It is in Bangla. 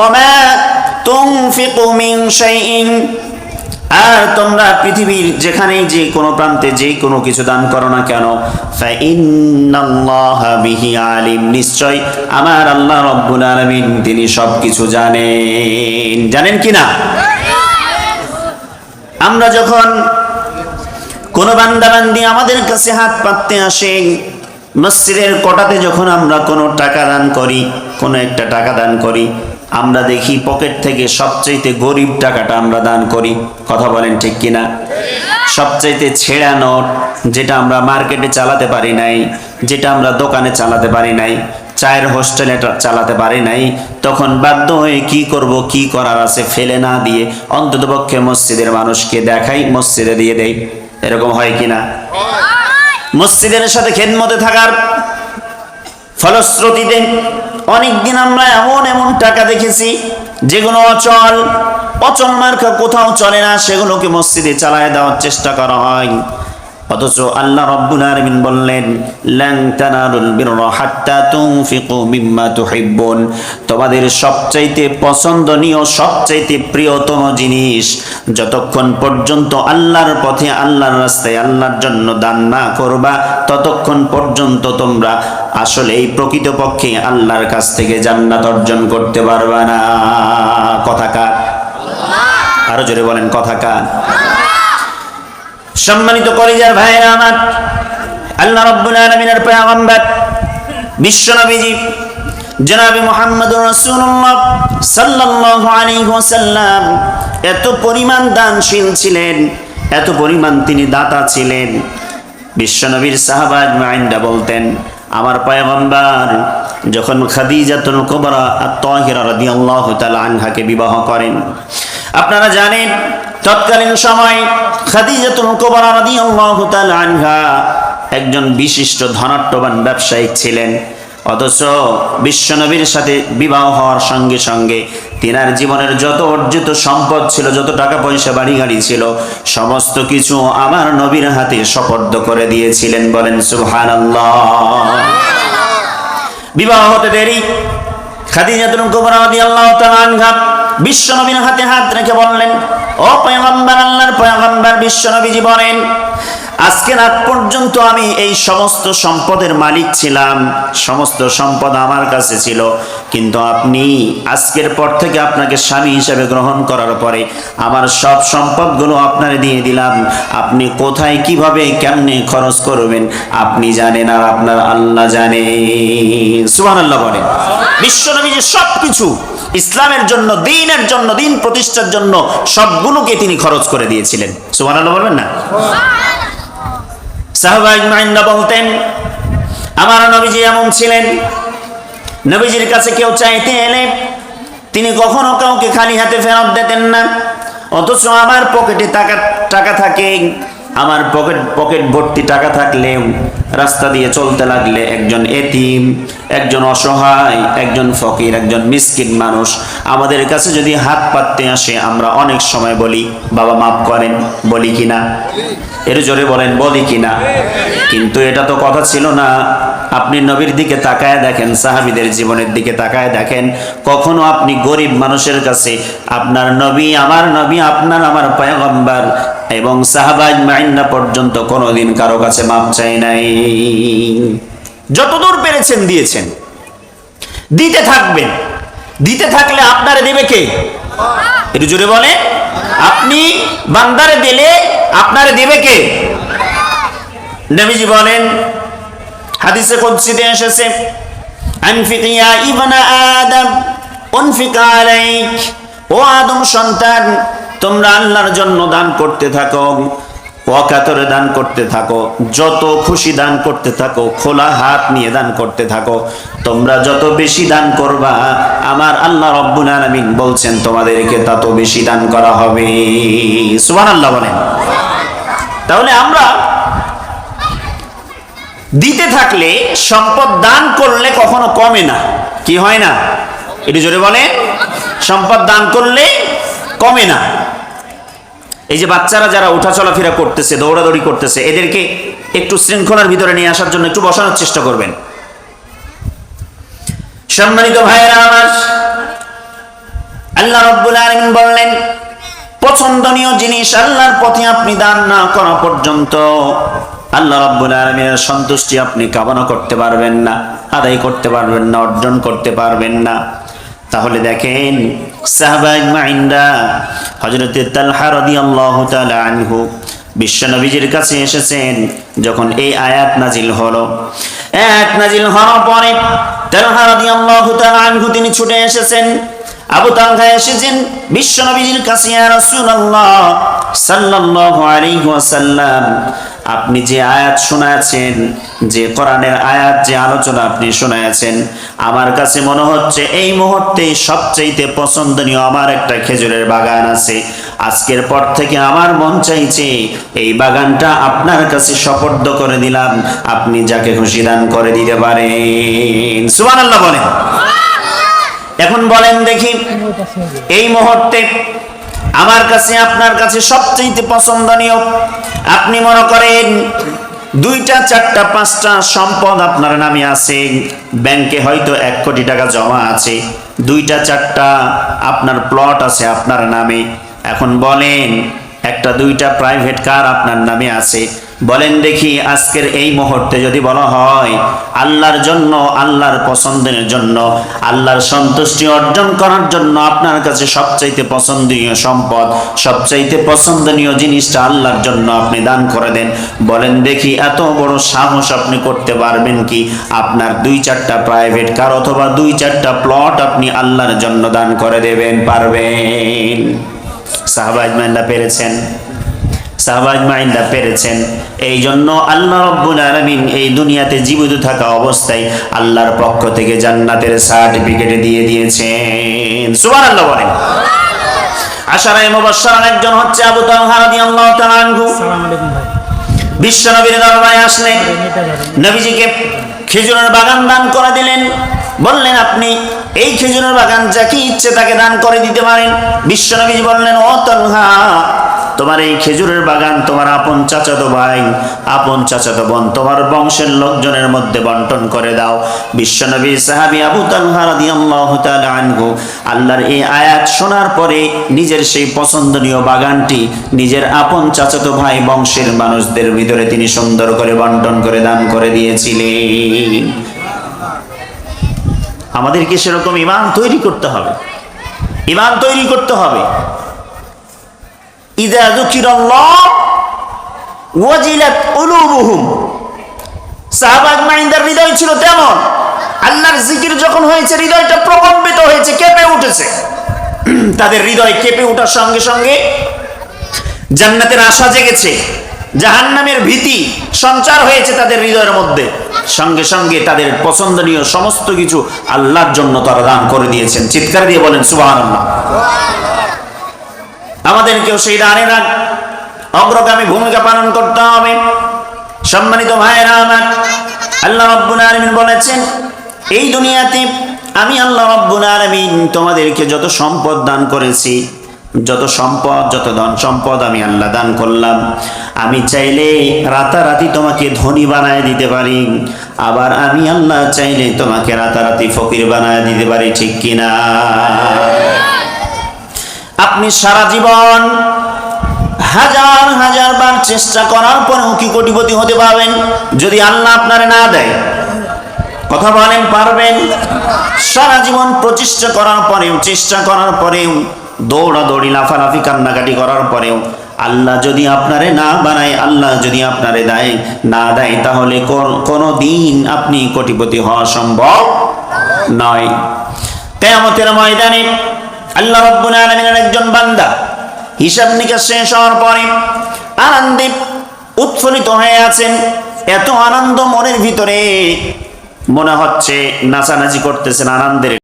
وما تنفقوا من شيء আর তোমরা পৃথিবীর যেখানেই যে কোনো প্রান্তে যে কোনো কিছু দান করো না কেন ফাইন্নাল্লাহা বিহি আলিম নিশ্চয় আমার আল্লাহ রব্বুল আলামিন তিনি সব কিছু জানেন জানেন কি না আমরা যখন কোনো বান্দাবান্দি আমাদের কাছে হাত পাততে আসে মসজিদের কোটাতে যখন আমরা কোনো টাকা দান করি কোনো একটা টাকা দান করি আমরা দেখি পকেট থেকে সবচাইতে গরিব টাকাটা আমরা দান করি। কথা বলেন ঠিক কিনা? সবচাইতে ছেঁড়া নোট যেটা আমরা মার্কেটে চালাতে পারি নাই যেটা আমরা দোকানে চালাতে পারি নাই চায়ের হোস্টেলে চালাতে পারি নাই তখন বাধ্য হয়ে কি করব কি করার আছে ফেলে না দিয়ে অন্ততপক্ষে মসজিদের মানুষকে দেখাই মসজিদে দিয়ে দেই। এরকম হয় কিনা? মসজিদের সাথে খেদমতে থাকার ফলশ্রুতিতে অনেকদিন আমরা এমন এমন টাকা দেখেছি, যেগুলো অচল। অচল মার্কা কোথাও চলে না, সেগুলোকে মসজিদে চালায় দেওয়ার চেষ্টা করা হয়। অথচ আল্লাহ রব্বুল আলামিন বললেন, লান তানালুল বিররা হাত্তা মিম্মা তোমাদের সবচাইতে পছন্দনীয়, সবচাইতে প্রিয়তম জিনিস, যতক্ষণ পর্যন্ত আল্লাহর পথে আল্লাহর রাস্তায় আল্লাহর জন্য দান না করবা, ততক্ষণ পর্যন্ত তোমরা আসলে এই প্রকৃতপক্ষে আল্লাহর কাছ থেকে জান্নাত অর্জন করতে পারবা না। কথা কার? আরও জোরে বলেন, কথা কার? সম্মানিত কলিজার ভাইরা আমার, আল্লাহ রব্বুল আলামিনের পয়গম্বর বিশ্বনবীজি জনাবি মুহাম্মদ রাসূলুল্লাহ সাল্লাল্লাহু আলাইহি ওয়াসাল্লাম এত পরিমাণ দানশীল ছিলেন, এত পরিমাণ তিনি দাতা ছিলেন। বিশ্বনবীর সাহাবা আজমাইনরা বলতেন, আমার পয়গম্বর, যখন খাদিজাতুল কুবরা আত-তাহিরা রাদিয়াল্লাহু তাআলা আনহাকে বিবাহ করেন, আপনারা জানেন তৎকালীন সময় খাদিজাতুল কুবরা রাদিয়াল্লাহু তাআলা আনহা একজন বিশিষ্ট ধনাট্যবান ব্যবসায়িক ছিলেন। অথচ বিশ্বনবীর সাথে বিবাহ হওয়ার সঙ্গে সঙ্গে তিনার জীবনের যত অর্জিত সম্পদ ছিল, যত টাকা পয়সা, বাড়ি গাড়ি ছিল, সমস্ত কিছু আমার নবীর হাতে সপর্দ করে দিয়েছিলেন বলেন সুবহানাল্লাহ। বিবাহ হতে দেরি। খাদিজাতুল কুবরা রাদিয়াল্লাহু তাআলা আনহা বিশ্বনবীর হাতে হাত রেখে বললেন, ও পয়গম্বর, আল্লাহর পয়গম্বর বিশ্বনবীজি বলেন আজকে রাত পর্যন্ত আমি এই সমস্ত সম্পদের মালিক ছিলাম, সমস্ত সম্পদ আমার কাছে ছিল, কিন্তু আপনি আজকের পর থেকে আপনাকে স্বামী হিসেবে গ্রহণ করার পরে আমার সব সম্পদগুলো আপনারে দিয়ে দিলাম। আপনি কোথায়, কীভাবে, কেমনে খরচ করবেন, আপনি জানেন আর আপনার আল্লাহ জানে। সুবহানাল্লাহ বলেন। বিশ্বনবী যে সব কিছু ইসলামের জন্য, দিনের জন্য, দিন প্রতিষ্ঠার জন্য সবগুলোকে তিনি খরচ করে দিয়েছিলেন। সুবহানাল্লাহ বলবেন না? সাহবাজ মাইন্ডা বলতেন, আমার নবীজি এমন ছিলেন, নবীজির কাছে কেউ চাইতে এলে তিনি কখনো কাউকে খালি হাতে ফেরত দিতেন না, অথচ আমার পকেটে টাকা টাকা থাকে আমার পকেট পকেট ভর্তি টাকা থাকলেও রাস্তা দিয়ে চলতে লাগলে একজন এতিম, একজন অসহায়, একজন ফকির, একজন মিসকিন মানুষ আমাদের কাছে যদি হাত পাততে আসে, আমরা অনেক সময় বলি, বাবা, মাফ করেন, বলি কিনা? এর জোরে বলেন, বলি কিনা? কিন্তু এটা তো কথা ছিল না। আপনি নবীর দিকে তাকায় দেখেন, সাহাবিদের জীবনের দিকে তাকায় দেখেন, কখনো আপনি গরিব মানুষের কাছে, আপনার নবী আমার নবী, আপনার আমার পয়গম্বর এবং সাহাবাজ মাইন্না পর্যন্ত কোনোদিন কারও কাছে মাপ চাই নাই। যতদূর পেরেছেন দিয়েছেন। দিতে থাকবেন। দিতে থাকলে আপনারে দেবে কে? একটু জোরে বলে আপনি বান্দারে দিলে আপনারে দেবে কে? নবীজি বলেন হাদিসে কুদসিতে এসেছে, আনফিক ইয়া ইবনা আদম, উনফিক আলাইক, ও আদম সন্তান, তোমরা আল্লাহর জন্য দান করতে থাকো অকাতরে দান করতে থাকো, যত খুশি দান করতে থাকো, খোলা হাত নিয়ে দান করতে থাকো, তোমরা যত বেশি দান করবা, আমার আল্লাহ রব্বুল আলামিন বলছেন, তোমাদেরকে তত বেশি দান করা হবে। সুবহানাল্লাহ বলেন। তাহলে আমরা দিতে থাকলে সম্পদ দান করলে কখনো কমে না। কি হয় না? এটি জোরে বলে সম্পদ দান করলে কমে না। এই যে বাচ্চারা যারা উঠা চলাফেরা করতেছে, দৌড়াদৌড়ি করতেছে, এদেরকে একটু শৃঙ্খলার ভিতরে নিয়ে আসার জন্য একটু বসানোর চেষ্টা করবেন। সম্মানিত ভাইয়েরা আমার, আল্লাহ রব্বুল আলামিন বললেন, পছন্দনীয় জিনিস আল্লাহর পথে আপনি দান না করা পর্যন্ত আল্লাহ রব্বুল আলমিনের সন্তুষ্টি আপনি কামনা করতে পারবেন না, আদায় করতে পারবেন না, অর্জন করতে পারবেন না। তাহলে দেখেন সাহবাগ মাইন্ডা হজরত তালহা আনহু বিশ্বনবীজির কাছে এসেছেন, যখন এই আয়াত নাজিল হলো। আয়াত নাজিল হওয়ার পরে তালহা রাদিয়াল্লাহু তাআলা আনহু তিনি ছুটে এসেছেন। আবু তালহা এসেছেন বিশ্বনবীজির কাছে রাসূলুল্লাহ সাল্লাল্লাহু আলাইহি ওয়াসাল্লাম আপনি যে আয়াত শোনাচ্ছেন যে কোরআনের আয়াত, যে আলোচনা আপনি শোনাচ্ছেন আমার কাছে মনে হচ্ছে এই মুহূর্তে সবচাইতে পছন্দনীয় আমার একটা খেজুরের বাগান আছে। আজকের পর থেকে আমার মন চাইছে এই বাগানটা আপনার কাছে সপর্দ করে দিলাম, আপনি যাকে খুশি দান করে দিতে পারেন। সুবহানাল্লাহ বলেন। এখন বলেন দেখি, এই মুহূর্তে আমার কাছে, আপনার কাছে সবচেয়ে পছন্দনীয়, আপনি মনে করেন দুইটা, চারটা, পাঁচটা সম্পদ আপনার নামে আছে, ব্যাংকে হয়তো এক কোটি টাকা জমা আছে, দুইটা, চারটা আপনার প্লট আছে আপনার নামে। এখন বলেন, একটা, দুইটা প্রাইভেট কার আপনার নামে আছে বলেন দেখি আজকের এই মুহূর্তে যদি বলা হয়, আল্লাহর জন্য, আল্লাহর পছন্দের জন্য, আল্লাহর সন্তুষ্টি অর্জন করার জন্য আপনার কাছে সবচাইতে পছন্দনীয় সম্পদ, সবচাইতে পছন্দনীয় জিনিসটা আল্লাহর জন্য আপনি দান করে দেন। বলেন দেখি এত বড় সাহস আপনি করতে পারবেন কি? আপনার দুই চারটা প্রাইভেট কার অথবা দুই চারটা প্লট আপনি আল্লাহর জন্য দান করে দেবেন, পারবেন। সাহাবাজ মাইন্দা পেরেছেন। সাহবাজ মাইন্দা পেরেছেন। এই জন্য আল্লাহ রব্বুল আলমিন এই দুনিয়াতে জীবিত থাকা অবস্থায় আল্লাহর পক্ষ থেকে জান্নাতের সার্টিফিকেট দিয়ে দিয়েছেন। সুবান আল্লাহ বলেন আশারায় একজন হচ্ছে আবু তালহা রাদিয়াল্লাহু তাআলা আনহু। সালাম আলাইকুম ভাই। বিশ্ব দরবারে আসলেন। নবীজিকে খেজুরের বাগান দান করে দিলেন। বললেন আপনি এই খেজুরের বাগান যাকে ইচ্ছে তাকে দান করে দিতে পারেন। বিশ্ব নবীজি বললেন, ও তলহা তোমার এই খেজুরের বাগান তোমার আপন চাচাতো ভাই, আপন চাচাতো বোন, তোমার বংশের লোকজনের মধ্যে বন্টন করে দাও। বিশ্বনবী সাহাবী আবু রাদিয়াল্লাহু তাআলা আনহু আল্লাহর এই আয়াত শোনার পরে নিজের সেই পছন্দনীয় বাগানটি নিজের আপন চাচাতো ভাই বংশের মানুষদের ভিতরে তিনি সুন্দর করে বন্টন করে দান করে দিয়েছিলেন। আমাদেরকে সেরকম ইমান তৈরি করতে হবে। ইমান তৈরি করতে হবে। ইদা যুকিরাল্লাহ ওয়াজিলাত কুলুবুহুম সাহাবাগ মাইন্দার হৃদয় ছিল তেমন। আল্লাহর জিকির যখন হয়েছে, হৃদয়টা প্রকম্পিত হয়েছে, কেঁপে উঠেছে। তাদের হৃদয় কেঁপে ওঠার সঙ্গে সঙ্গে জান্নাতের আশা জেগেছে। জাহান্নামের ভীতি সঞ্চার হয়েছে তাদের হৃদয়ের মধ্যে। সঙ্গে সঙ্গে তাদের পছন্দনীয় সমস্ত কিছু আল্লাহর জন্য তারা দান করে দিয়েছেন। চিৎকার দিয়ে বলেন, সুবহানাল্লাহ। আমাদেরকেও সেই দানের আগ অগ্রগামী ভূমিকা পালন করতে হবে। সম্মানিত ভাইয়েরা আমার, আল্লাহ রব্বুল আলামিন বলেছেন, এই দুনিয়াতে আমি আল্লাহ রব্বুল আলামিন তোমাদেরকে যত সম্পদ দান করেছি যত সম্পদ, যত ধন সম্পদ আমি আল্লাহ দান করলাম। আমি চাইলে রাতারাতি তোমাকে ধনী বানায় দিতে পারি। আবার আমি আল্লাহ চাইলে তোমাকে রাতারাতি ফকির বানায় দিতে পারি, ঠিক কিনা? আপনি সারা জীবন হাজার হাজার বার চেষ্টা করার পরেও কি কোটিপতি হতে পারবেন? যদি আল্লাহ আপনারে না দেয়, কথা বলেন, পারবেন? সারা জীবন প্রচেষ্টা করার পরেও, চেষ্টা করার পরেও দৌড়াদৌড়ি লাফালাফি কান্নাকাটি করার পরেও আল্লাহ যদি আপনারে না বানায়, আল্লাহ যদি আপনারে দেয়, না দেয়, তাহলে কোনো দিন আপনি কোটিপতি হওয়া সম্ভব নয়। কেয়ামতের ময়দানে আল্লাহ রব্বুল আলামিনের একজন বান্দা হিসাব নিকাশ শেষ হওয়ার পরে আনন্দে উৎফুল্লিত হয়ে আছেন। এত আনন্দ মনের ভিতরে মনে হচ্ছে নাচানাচি করতেছেন আনন্দের